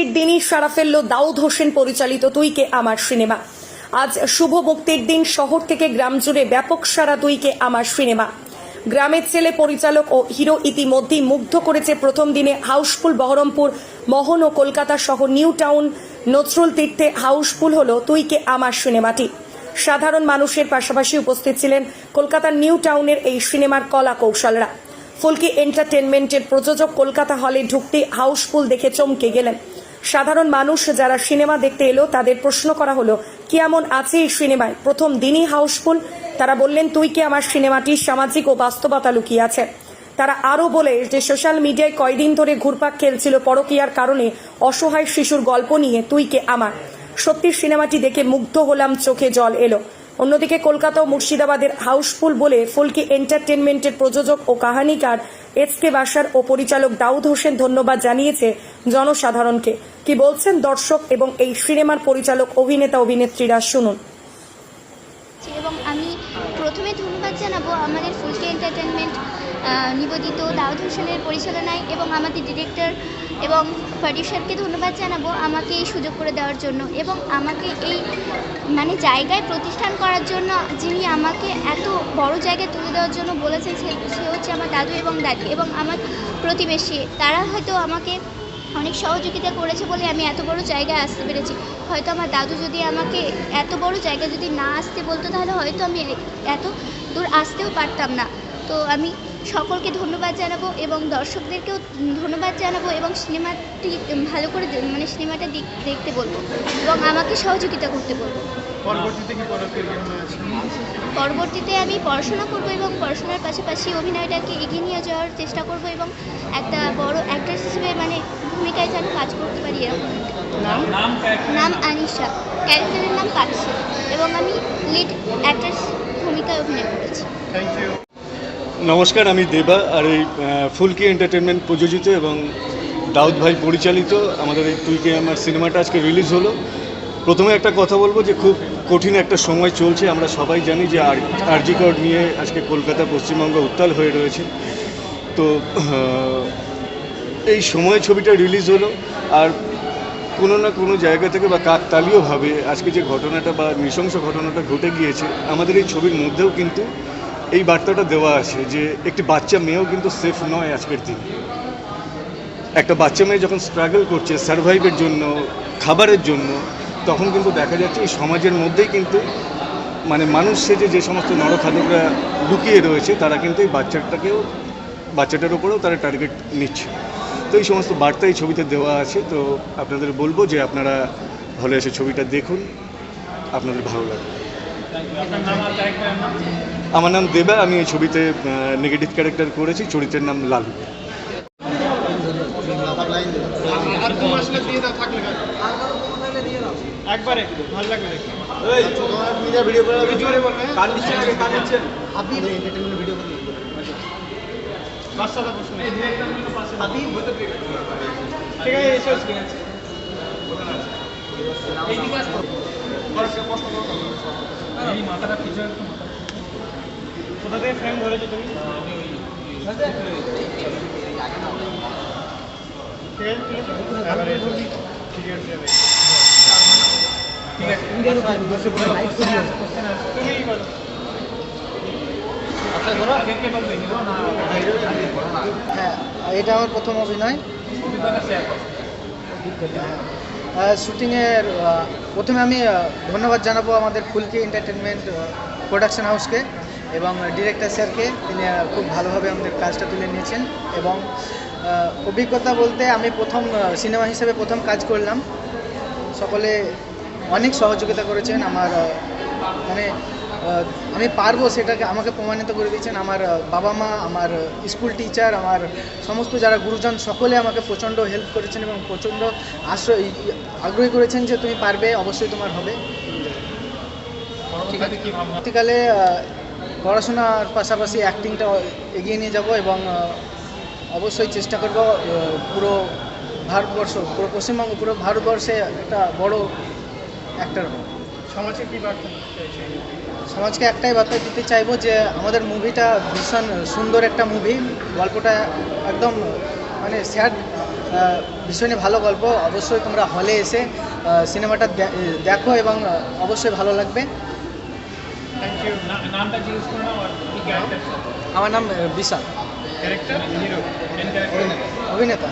মুক্তির দিনই সারা ফেলল দাউদ হোসেন পরিচালিত তুই কে আমার সিনেমা। আজ শুভ মুক্তির দিন শহর থেকে গ্রাম জুড়ে ব্যাপক সারা তুই কে আমার সিনেমা। গ্রামের ছেলে পরিচালক ও হিরো ইতিমধ্যেই মুগ্ধ করেছে প্রথম দিনে হাউসফুল বহরমপুর, মহন ও কলকাতা সহ নিউ টাউন। নজরুল তীর্থে হাউসফুল হলো তুই কে আমার সিনেমাটি। সাধারণ মানুষের পাশাপাশি উপস্থিত ছিলেন কলকাতার নিউ টাউনের এই সিনেমার কলা কৌশলরা। ফুলকি এন্টারটেনমেন্টের প্রযোজক কলকাতা হলে ঢুকতে হাউসফুল দেখে চমকে গেলেন। সাধারণ মানুষ যারা সিনেমা দেখতে এলো, তাদের প্রশ্ন করা হলো কি এমন আছে এই সিনেমায়? প্রথম দিনই হাউসফুল। তারা বললেন, তুই কি আমার সিনেমাটি সামাজিক ও বাস্তবতা লুকিয়ে আছে? তারা আরও বলে যে, সোশ্যাল মিডিয়ায় কয়দিন ধরে ঘুরপাক খেলছিল পরকীয়ার কারণে অসহায় শিশুর গল্প নিয়ে তুই কে আমার? সত্যি, সিনেমাটি দেখে মুগ্ধ হলাম, চোখে জল এলো। অন্যদিকে কলকাতা ও মুর্শিদাবাদের হাউসফুল বলে ফুলকি এন্টারটেনমেন্টের প্রযোজক ও কাহানিকার এস কে বাসার ও পরিচালক দাউদ হোসেন ধন্যবাদ জানিয়েছে জনসাধারণকে। কি বলছেন দর্শক এবং এই সিনেমার পরিচালক, অভিনেতা, অভিনেত্রীরা শুনুন। এবং আমি প্রথমে ধন্যবাদ জানাব আমাদের ফুলকে নিবেদিত দাউদ হোসেনের পরিচালনায় এবং আমাদের ডিরেক্টর এবং প্রডিউসারকে ধন্যবাদ জানাব আমাকে এই সুযোগ করে দেওয়ার জন্য এবং আমাকে এই মানে জায়গায় প্রতিষ্ঠান করার জন্য যিনি আমাকে এত বড় জায়গায় তুলে দেওয়ার জন্য বলেছেন সে হচ্ছে আমার দাদু এবং দাদি এবং আমার প্রতিবেশী। তারা হয়তো আমাকে অনেক সহযোগিতা করেছে বলে আমি এত বড় জায়গায় আসতে পেরেছি। হয়তো আমার দাদু যদি আমাকে এত বড় জায়গায় যদি না আসতে বলতো তাহলে হয়তো আমি এত দূর আসতেও পারতাম না। তো আমি সকলকে ধন্যবাদ জানাব এবং দর্শকদেরকেও ধন্যবাদ জানাব এবং সিনেমাটি ভালো করে মানে সিনেমাটা দেখতে বলব এবং আমাকে সহযোগিতা করতে বলব। পরবর্তীতে কি পদক্ষেপ গ্রহণ আছে পরবর্তীতে আমি পড়াশোনা করব এবং পড়াশোনার পাশাপাশি অভিনয়টাকে এগিয়ে নিয়ে যাওয়ার চেষ্টা করব এবং একটা বড় অ্যাক্ট্রেস হিসেবে মানে ভূমিকায় যেন কাজ করতে পারি এরকম নাম? নাম আনিশা। ক্যারেক্টারের নাম পাখি এবং আমি লিড অ্যাক্ট্রেস ভূমিকায় অভিনয় করেছি। থ্যাংক ইউ নমস্কার, আমি দেবা আর এই ফুলকি এন্টারটেনমেন্ট প্রযোজিত এবং দাউদ ভাই পরিচালিত আমাদের এই তুইকে আমার সিনেমাটা আজকে রিলিজ হলো। প্রথমে একটা কথা বলব যে খুব কঠিন একটা সময় চলছে, আমরা সবাই জানি যে আর, আরজি কর নিয়ে আজকে কলকাতা পশ্চিমবঙ্গ উত্তাল হয়ে রয়েছে। তো এই সময় ছবিটা রিলিজ হলো আর কোনো না কোনো জায়গা থেকে বা কাকতালীয়ভাবে আজকে যে ঘটনাটা বা নৃশংস ঘটনাটা ঘটে গিয়েছে, আমাদের এই ছবির মধ্যেও কিন্তু এই বার্তাটা দেওয়া আছে যে একটি বাচ্চা মেয়েও কিন্তু সেফ নয় আজকের দিনে। একটা বাচ্চা মেয়ে যখন স্ট্রাগল করছে সার্ভাইভের জন্য, খাবারের জন্য, তখন কিন্তু দেখা যাচ্ছে এই সমাজের মধ্যেই কিন্তু মানে মানুষ সেজে যে সমস্ত নরখাদকরা লুকিয়ে রয়েছে, তারা কিন্তু এই বাচ্চাটাকেও, বাচ্চাটার উপরেও তারা টার্গেট নিচ্ছে। তো এই সমস্ত বার্তা এই ছবিতে দেওয়া আছে, তো আপনাদের বলব যে আপনারা হলে এসে ছবিটা দেখুন। আপনাদের ভালো লাগবে। আমার নাম দেবা আমি এই ছবিতে নেগেটিভ ক্যারেক্টার করেছি চরিত্রের নাম লালু। একবারে ভালো লাগবে ভিডিও ঠিক আছে এসো এইদিকে করো এই মাথাটা পিছনে কোথা থেকে ফ্রেম ধরেছো তুমি? হ্যাঁ এটা আমার প্রথম অভিনয়। শুটিংয়ের প্রথমে আমি ধন্যবাদ জানাব আমাদের ফুলকি এন্টারটেনমেন্ট প্রোডাকশন হাউসকে এবং ডিরেক্টর স্যারকে তিনি খুব ভালোভাবে আমাদের কাজটা তুলে নিয়েছেন এবং অভিজ্ঞতা বলতে আমি প্রথম সিনেমা হিসেবে প্রথম কাজ করলাম। সকলে অনেক সহযোগিতা করেছেন আমার মানে আমি পারব সেটাকে আমাকে প্রমাণিত করে দিয়েছেন। আমার বাবা মা আমার স্কুল টিচার আমার সমস্ত যারা গুরুজন সকলে আমাকে প্রচণ্ড হেল্প করেছেন এবং প্রচণ্ড আশ্রয় আগ্রহী করেছেন যে তুমি পারবে অবশ্যই তোমার হবে। পরবর্তীকালে পড়াশোনার পাশাপাশি অ্যাক্টিংটা এগিয়ে নিয়ে যাব এবং অবশ্যই চেষ্টা করব পুরো ভারতবর্ষ পুরো পশ্চিমবঙ্গ পুরো ভারতবর্ষে একটা বড় অ্যাক্টার হব। সমাজে কি বার্তা সমাজকে একটাই বার্তা দিতে চাইব যে আমাদের মুভিটা ভীষণ সুন্দর একটা মুভি গল্পটা একদম মানে স্যাড ভীষণই ভালো গল্প। অবশ্যই তোমরা হলে এসে সিনেমাটা দেখো এবং অবশ্যই ভালো লাগবে। থ্যাংক ইউ নামটা জিজ্ঞেস করে নাও আর কি ক্যারেক্টার আমার নাম বিশাল। ক্যারেক্টার হিরো অভিনেতা।